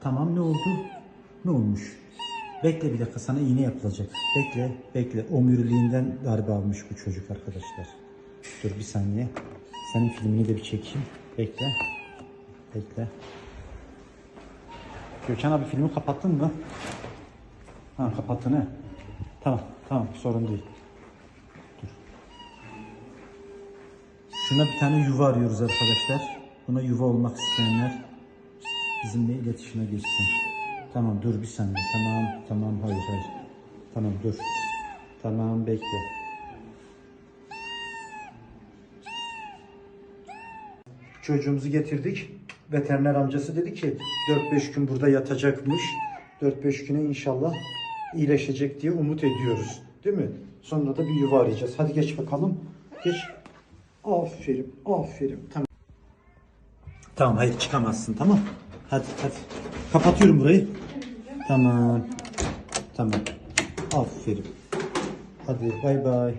Tamam ne oldu? Ne olmuş? Bekle bir dakika sana iğne yapılacak. Bekle, bekle. Omuriliğinden darbe almış bu çocuk arkadaşlar. Dur bir saniye. Senin filmini de bir çekeyim. Bekle. Bekle. Gökhan abi filmi kapattın mı? Ha kapattın he. Tamam, tamam sorun değil. Dur. Şuna bir tane yuva arıyoruz arkadaşlar. Buna yuva olmak isteyenler bizimle iletişime geçsin. Tamam dur bir saniye. Tamam tamam hayır hayır. Tamam dur. Tamam bekle. Çocuğumuzu getirdik. Veteriner amcası dedi ki 4-5 gün burada yatacakmış. 4-5 güne inşallah iyileşecek diye umut ediyoruz. Değil mi? Sonra da bir yuva arayacağız. Hadi geç bakalım. Geç. Aferin, aferin. Tamam. Tamam hayır çıkamazsın tamam. Hadi hadi. Kapatıyorum burayı. Tamam. Tamam. Aferin. Hadi bay bay.